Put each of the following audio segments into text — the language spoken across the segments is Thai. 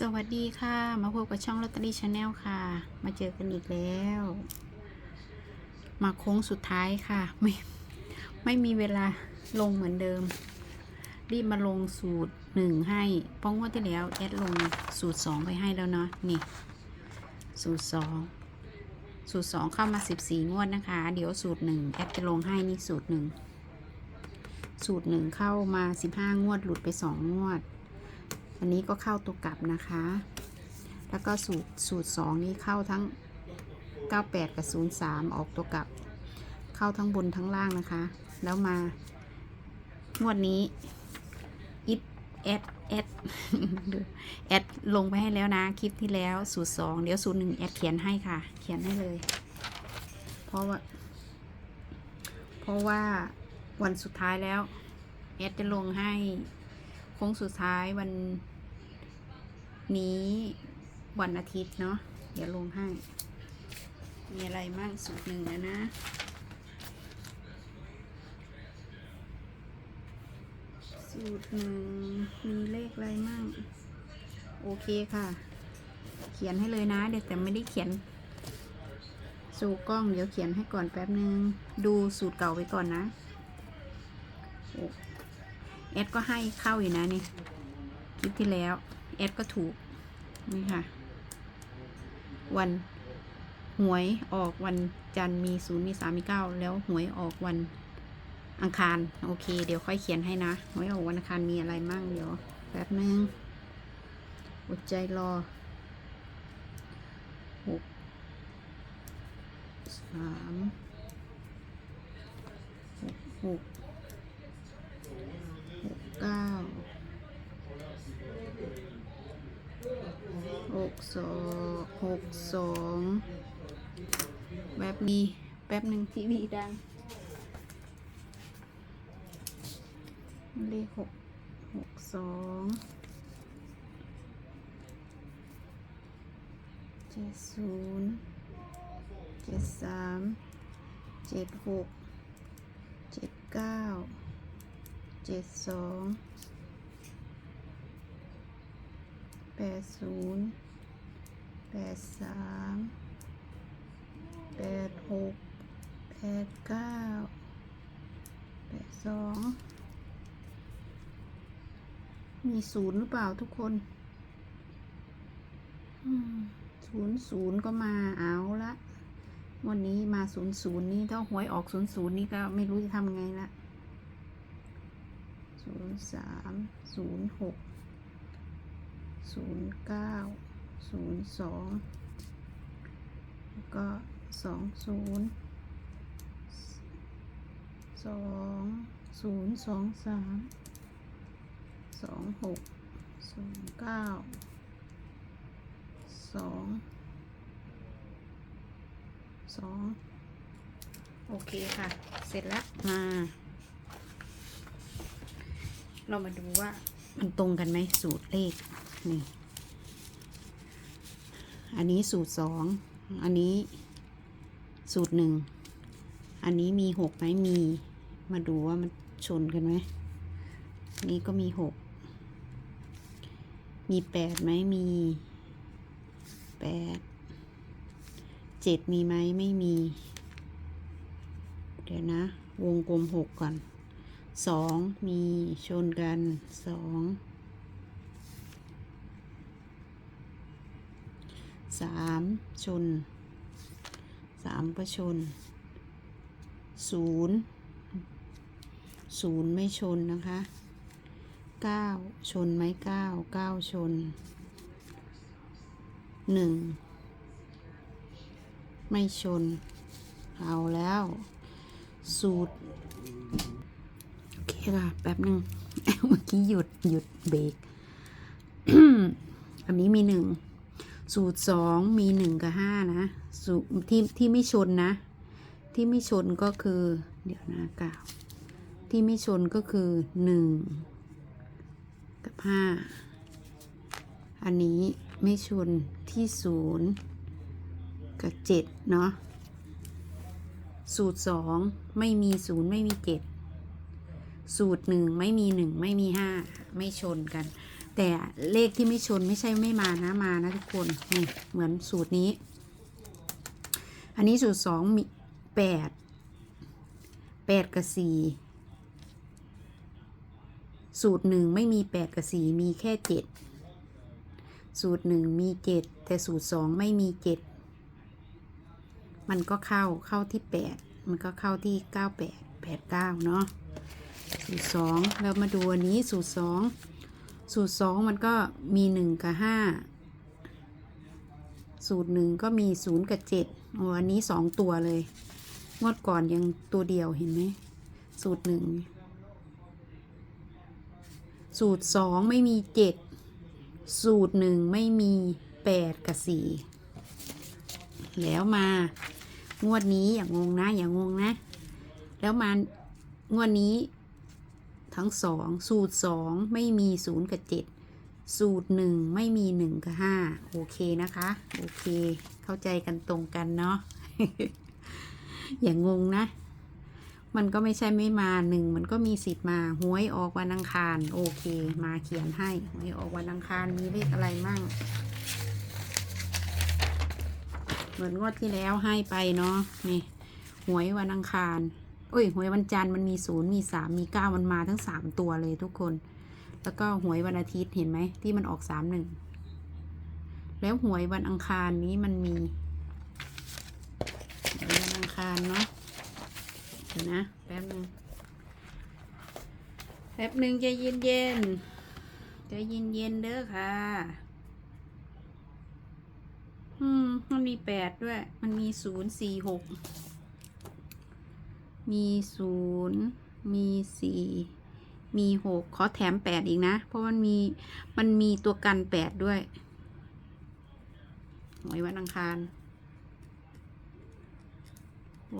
สวัสดีค่ะ มาพบกับช่องลอตเตอรี่ชาแนลค่ะ มาเจอกันอีกแล้ว มาโค้งสุดท้ายค่ะ ไม่ไม่มีเวลาลงเหมือนเดิม รีบมาลงสูตรหนึ่งให้เพราะงวดที่แล้วแอดลงสูตรสองไปให้แล้วเนาะนี่ สูตรสองสูตรสองเข้ามาสิบสี่งวดนะคะ เดี๋ยวสูตรหนึ่งแอดจะลงให้นี่สูตรหนึ่งสูตรหนึ่งเข้ามาสิบห้างวดหลุดไปสองงวด อันนี้ก็เข้าตัวกลับนะคะ แล้วก็สูตรสูตรสองนี้เข้าทั้ง 98 กับ 03 ออกตัวกลับ เข้าทั้งบนทั้งล่างนะคะ แล้วมางวดนี้อิดแอดแอดแอดลงไปให้แล้วนะ คลิปที่แล้วสูตรสองเดี๋ยวสูตรหนึ่งแอดเขียนให้ค่ะ เขียนให้เลย เพราะว่า เพราะว่าวันสุดท้ายแล้ว แอดจะลงให้โค้งสุดท้ายวัน นี้วันอาทิตย์เนาะ เดี๋ยวลงให้ มีอะไรมั่งสูตรหนึ่งแล้วนะสูตรหนึ่งมีเลขอะไรมั่งโอเคค่ะ เขียนให้เลยนะ เดี๋ยวแต่ไม่ได้เขียน สู่กล้องเดี๋ยวเขียนให้ก่อนแป๊บนึง ดูสูตรเก่าไปก่อนนะโอ้แอดก็ให้เข้าอยู่นะนี่ คลิปที่แล้ว แอดก็ถูก นี่ค่ะ วันหวยออกวันจันทร์มีศูนย์มีสามมีเก้าแล้วหวยออกวันอังคาร โอเค เดี๋ยวค่อยเขียนให้นะหวยออกวันอังคารมีอะไรมั่งเดี๋ยวแป๊บนึงอดใจรอหกสามหกหกหกเก้า หกสองหกสองแบบนี้แป๊บหนึ่งทีวีดังเลขหกหกสองเจ็ดศูนย์เจ็ดสามเจ็ดหกเจ็ดเก้าเจ็ดสองแปดศูนย์ แปดสามแปดหกแปดเก้าแปดสองมีศูนย์หรือเปล่าทุกคนศูนย์ศูนย์ก็มาเอาละวันนี้มาศูนย์ศูนย์นี่ถ้าหวยออกศูนย์ศูนย์นี่ก็ไม่รู้จะทำไงละศูนย์สามศูนย์หกศูนย์เก้า ศูนย์สองแล้วก็สองศูนย์สองศูนย์สองสามสองหกสองเก้าสองสองโอเคค่ะ เสร็จแล้วมา เรามาดูว่ามันตรงกันไหมสูตรเลขนี่ อันนี้สูตรสองอันนี้สูตรหนึ่งอันนี้มีหกไหมมี มาดูว่ามันชนกันไหมนี่ก็มีหกมีแปดไหมมีแปดเจ็ดมีไหมไม่มี เดี๋ยวนะ วงกลมหกก่อนสองมีชนกันสอง สามชนสามก็ชนศูนย์ศูนย์ไม่ชนนะคะเก้าชนไหมเก้าเก้าชนหนึ่งไม่ชน เอาแล้ว สูตร โอเคค่ะ แป๊บหนึ่งเมื่อกี้หยุดหยุดเบรกอันนี้มีหนึ่ง สูตรสองมีหนึ่งกับห้านะสูตรที่ที่ไม่ชนนะ ที่ไม่ชนก็คือ เดี๋ยวนะก้าที่ไม่ชนก็คือหนึ่งกับห้าอันนี้ไม่ชนที่ศูนย์กับเจ็ดเนาะสูตรสองไม่มีศูนย์ไม่มีเจ็ดสูตรหนึ่งไม่มีหนึ่งไม่มีห้าไม่ชนกัน แต่เลขที่ไม่ชนไม่ใช่ไม่มานะมานะทุกคนนี่เหมือนสูตรนี้ อันนี้สูตรสองมีแปดแปดกับสี่สูตรหนึ่งไม่มีแปดกับสี่มีแค่เจ็ดสูตรหนึ่งมีเจ็ดแต่สูตรสองไม่มีเจ็ดมันก็เข้าเข้าที่แปดมันก็เข้าที่เก้าแปดแปดเก้าเนาะสูตรสองเรามาดูอันนี้สูตรสอง สูตรสองมันก็มีหนึ่งกับห้าสูตรหนึ่งก็มีศูนย์กับเจ็ดโอ้อันนี้สองตัวเลย งวดก่อนยังตัวเดียวเห็นไหม สูตรหนึ่งสูตรสองไม่มีเจ็ดสูตรหนึ่งไม่มีแปดกับสี่แล้วมางวดนี้อย่างงงนะอย่างงงนะ แล้วมางวดนี้ ทั้งสองสูตรสองไม่มีศูนย์กับเจ็ดสูตรหนึ่งไม่มีหนึ่งกับห้าโอเคนะคะ โอเค เข้าใจกันตรงกันเนาะอย่างงงนะ มันก็ไม่ใช่ไม่มาหนึ่งมันก็มีสิทธิ์มาหวยออกวันอังคาร โอเค มาเขียนให้หวยออกวันอังคารมีเลขอะไรมั่งเหมือนงวดที่แล้วให้ไปเนาะนี่หวยวันอังคาร โอ้ยหวยวันจันทร์มันมีศูนย์มีสามมีเก้ามันมาทั้งสามตัวเลยทุกคน แล้วก็หวยวันอาทิตย์เห็นไหมที่มันออกสามหนึ่งแล้วหวยวันอังคารนี้มันมีวันอังคารเนาะเดี๋ยวนะแป๊บหนึงแป๊บหนึ่งใจเย็นเย็นใจเย็นเย็นเด้อค่ะ อืมมันมีแปดด้วย มันมีศูนย์สี่หก มีศูนย์มีสี่มีหกขอแถมแปดอีกนะ เพราะมันมีมันมีตัวกันแปดด้วยหวยวันอังคาร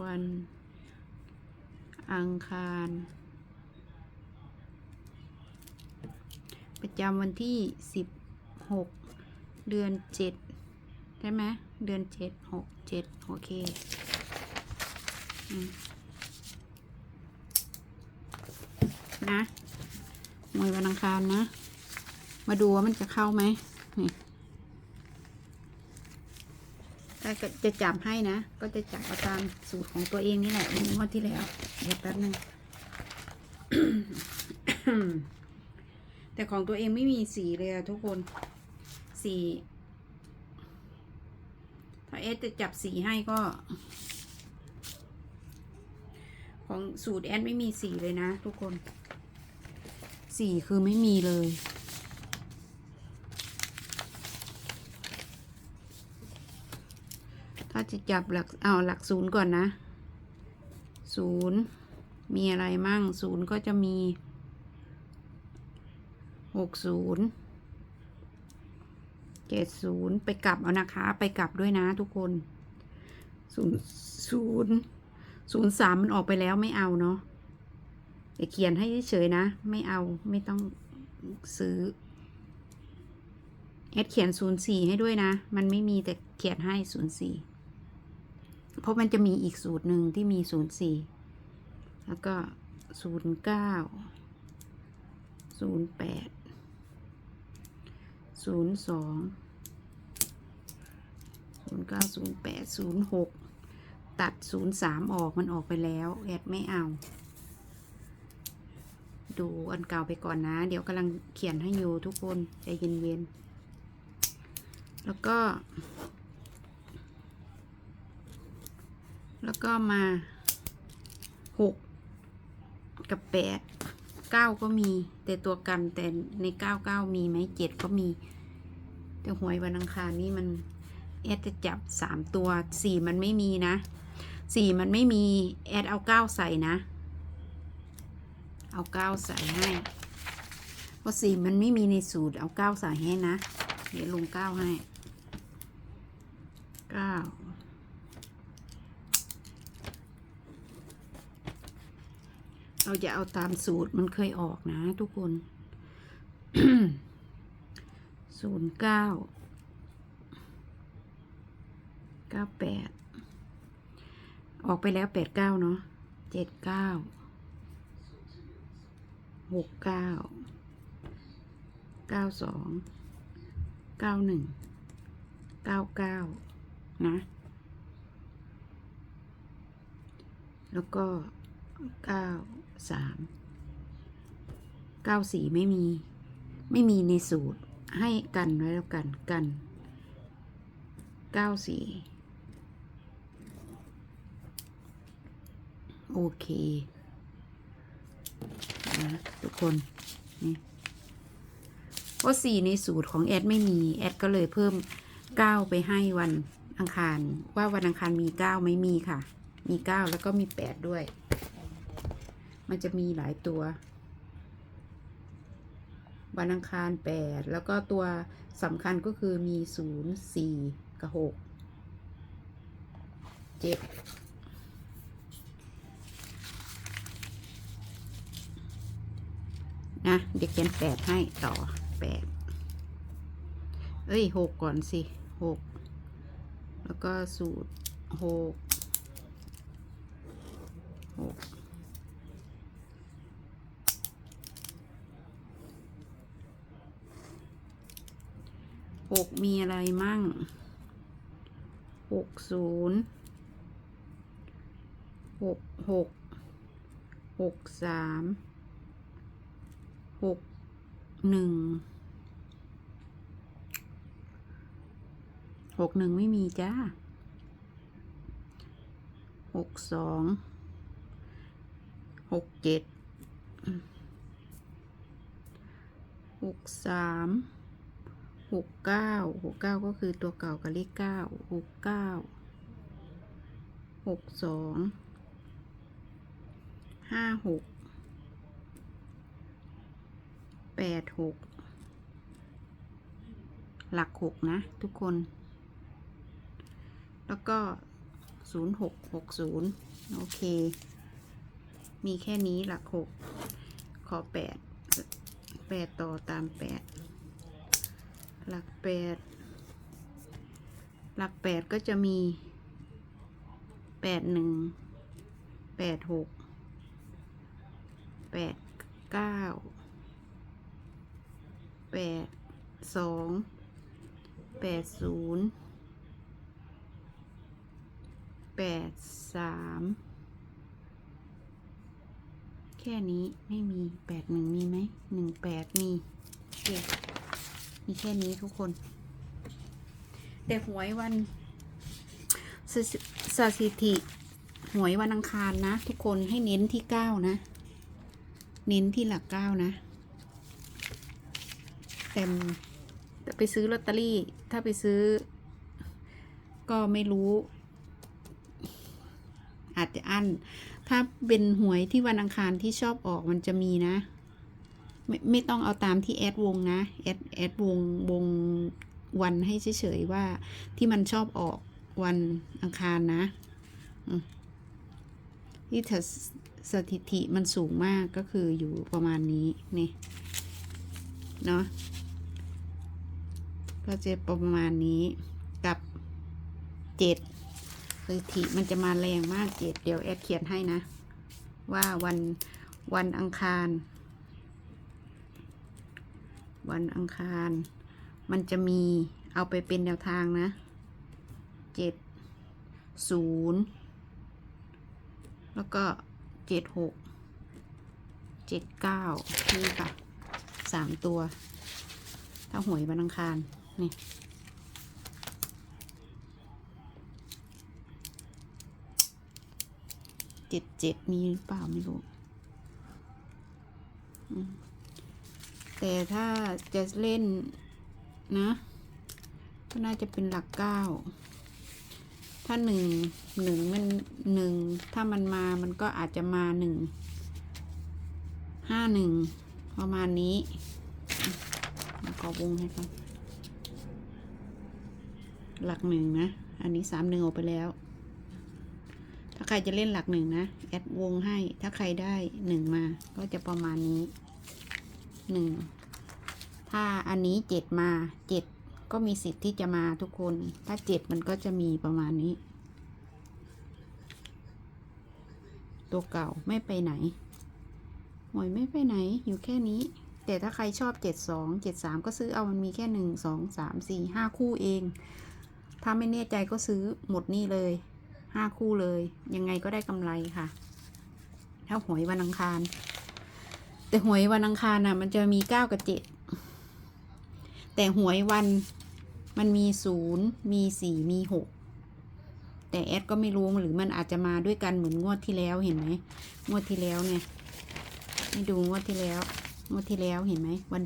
วันอังคาร ประจำวันที่สิบหกเดือนเจ็ดใช่ไหมเดือนเจ็ดหกเจ็ดโอเค อืม นะมวยวันอังคารนะ มาดูว่ามันจะเข้าไหมนี่แต่ก็จะจับให้นะ ก็จะจับเอาตามสูตรของตัวเองนี่แหละงวดที่แล้ว เดี๋ยวแป๊บนึง แต่ของตัวเองไม่มีสีเลยอะทุกคน สีถ้าเอสจะจับสีให้ก็ ของสูตรแอดไม่มีสีเลยนะทุกคน สีคือไม่มีเลย ถ้าจะจับหลัก เอาหลักศูนย์ก่อนนะศูนย์มีอะไรมั่งศูนย์ก็จะมีหกศูนย์เจ็ดศูนย์ไปกลับเอานะคะ ไปกลับด้วยนะทุกคนศูนย์ศูนย์ศูนย์สามมันออกไปแล้วไม่เอาเนาะ เดี๋ยวเขียนให้เฉยนะ ไม่เอาไม่ต้องซื้อแอดเขียนศูนย์สี่ให้ด้วยนะ มันไม่มีแต่เขียนให้ศูนย์สี่เพราะมันจะมีอีกสูตรหนึ่งที่มีศูนย์สี่แล้วก็ศูนย์เก้าศูนย์แปดศูนย์สองศูนย์เก้าศูนย์แปดศูนย์หกตัดศูนย์สามออกมันออกไปแล้ว แอดไม่เอา ดูอันเก่าไปก่อนนะ เดี๋ยวกำลังเขียนให้อยู่ทุกคนใจเย็นๆ แล้วก็ แล้วก็มาหกกับแปดเก้าก็มี แต่ตัวกันแต่ในเก้าเก้ามีไหมเจ็ดก็มี แต่หวยวันอังคารนี่มันแอดจะจับสามตัวสี่มันไม่มีนะสี่มันไม่มีแอดเอาเก้าใส่นะ เอาเก้าใส่ให้ เพราะสี่มันไม่มีในสูตร เอาเก้าใส่ให้นะ เดี๋ยวลงเก้าให้เก้าเราจะเอาตามสูตรมันเคยออกนะทุกคนศูนย์เก้าเก้าแปดออกไปแล้วแปดเก้าเนาะเจ็ดเก้า หกเก้าเก้าสองเก้าหนึ่งเก้าเก้านะ แล้วก็เก้าสามเก้าสี่ไม่มี ไม่มีในสูตรให้กันไว้แล้วกันกันเก้าสี่โอเค นะทุกคนนี่เพราะสี่ในสูตรของแอดไม่มี แอดก็เลยเพิ่มเก้าไปให้วันอังคาร ว่าวันอังคารมีเก้าไม่มีค่ะ มีเก้าแล้วก็มีแปดด้วย มันจะมีหลายตัว วันอังคารแปดแล้วก็ตัวสำคัญก็คือมีศูนย์สี่กับหกเจ็ด นะเด็กเขียนแปดให้ต่อแปดเอ้ยหกก่อนสิหกแล้วก็สูตรหกหกหกมีอะไรมั่งหกศูนย์หกหกหกสาม หกหนึ่งหกหนึ่งไม่มีจ้าหกสองหกเจ็ดหกสามหกเก้าหกเก้าก็คือตัวเก่ากับเลขเก้าหกเก้าหกสองห้าหกแปดหกหลักหกนะ ทุกคน แล้วก็ศูนย์หกหกศูนย์โอเค มีแค่นี้หลักหกขอแปดแปดต่อตามแปดหลักแปดหลักแปดก็จะมีแปดหนึ่งแปดหกแปดเก้า แปดสองแปดศูนย์แปดสามแค่นี้ไม่มีแปดหนึ่งมีไหมหนึ่งแปดมีโอเคมีแค่นี้ทุกคน แต่หวยวันสสสถิติ หวยวันอังคารนะ ทุกคนให้เน้นที่เก้านะ เน้นที่หลักเก้านะ แต่แต่ไปซื้อลอตเตอรี่ ถ้าไปซื้อ ก็ไม่รู้ อาจจะอั้น ถ้าเป็นหวยที่วันอังคารที่ชอบออกมันจะมีนะ ไม่ไม่ต้องเอาตามที่แอดวงนะ แอดแอดวงวงวันให้เฉยๆว่าที่มันชอบออกวันอังคารนะอืมที่ถ้าสถิติมันสูงมากก็คืออยู่ประมาณนี้นี่เนาะ ก็จะประมาณนี้กับเจ็ดสถิติมันจะมาแรงมากเจ็ดเดี๋ยวแอดเขียนให้นะ ว่าวันวันอังคาร วันอังคาร มันจะมีเอาไปเป็นแนวทางนะเจ็ดศูนย์แล้วก็เจ็ดหกเจ็ดเก้านี่ค่ะสามตัว ถ้าหวยวันอังคาร นี่เจ็ดเจ็ดมีหรือเปล่าไม่รู้แต่ถ้าจะเล่นนะก็น่าจะเป็นหลักเก้า ถ้าหนึ่งหนึ่งมันหนึ่งถ้ามันมามันก็อาจจะมาหนึ่งห้าหนึ่งประมาณนี้ แล้วก็วงให้ก่อน หลักหนึ่งนะ อันนี้สามหนึ่งออกไปแล้ว ถ้าใครจะเล่นหลักหนึ่งนะ แอดวงให้ ถ้าใครได้หนึ่งมา ก็จะประมาณนี้หนึ่ง ถ้าอันนี้เจ็ดมาเจ็ดก็มีสิทธิ์ที่จะมาทุกคน ถ้าเจ็ดมันก็จะมีประมาณนี้ ตัวเก่าไม่ไปไหนหวยไม่ไปไหนอยู่แค่นี้ แต่ถ้าใครชอบเจ็ดสองเจ็ดสามก็ซื้อเอามันมีแค่หนึ่งสองสามสี่ห้าคู่เอง ถ้าไม่แน่ใจก็ซื้อหมดนี่เลยห้าคู่เลย ยังไงก็ได้กำไรค่ะ ถ้าหวยวันอังคาร แต่หวยวันอังคารน่ะ มันจะมีเก้ากับเจ็ดแต่หวยวันมันมีศูนย์มีสี่มีหกแต่แอดก็ไม่รู้หรือมันอาจจะมาด้วยกันเหมือนงวดที่แล้วเห็นไหมงวดที่แล้วเนี่ยให้ดูงวดที่แล้วงวดที่แล้วเห็นไหมวัน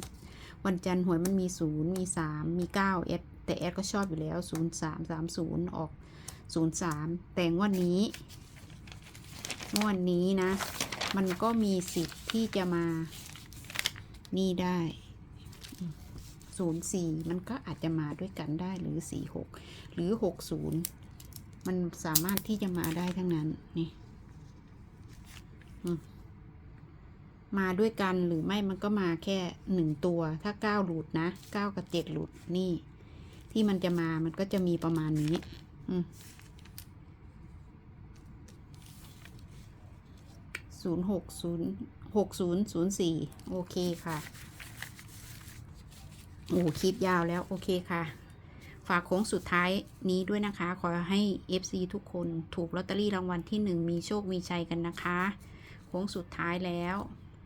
วันจันทร์หวยมันมีศูนย์มีสามมีเก้าแอด แต่แอดก็ชอบอยู่แล้วศูนย์สามสามศูนย์ออกศูนย์สามแต่งวดนี้งวดนี้นะ มันก็มีสิทธิ์ที่จะมา นี่ได้ศูนย์สี่มันก็อาจจะมาด้วยกันได้หรือสี่หกหรือหกศูนย์มันสามารถที่จะมาได้ทั้งนั้น นี่มมาด้วยกันหรือไม่มันก็มาแค่หนึ่งตัว ถ้าเก้าหลุดนะเก้ากับเจ็ดหลุดนี่ ที่มันจะมามันก็จะมีประมาณนี้ ศูนย์หกศูนย์หกศูนย์ศูนย์สี่โอเคค่ะ โอ้คลิปยาวแล้ว โอเคค่ะ ฝากโค้งสุดท้ายนี้ด้วยนะคะ ขอให้ FC ทุกคนถูกลอตเตอรี่รางวัลที่หนึ่งมีโชคมีชัยกันนะคะ โค้งสุดท้ายแล้ว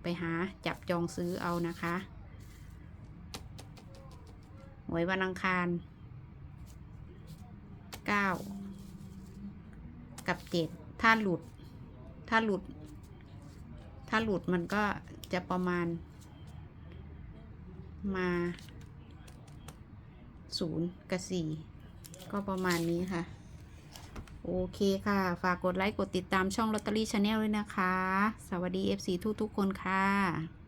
ไปหาจับจองซื้อเอานะคะ หวยวันอังคาร 9กับ7ถ้าหลุด ถ้าหลุด ถ้าหลุดมันก็จะประมาณ มาศูนย์กับสี่ก็ประมาณนี้ค่ะ โอเคค่ะ ฝากกดไลค์ กดติดตามช่องลอตเตอรี่ชาแนลด้วยนะคะ สวัสดี FC ทุกๆคนค่ะ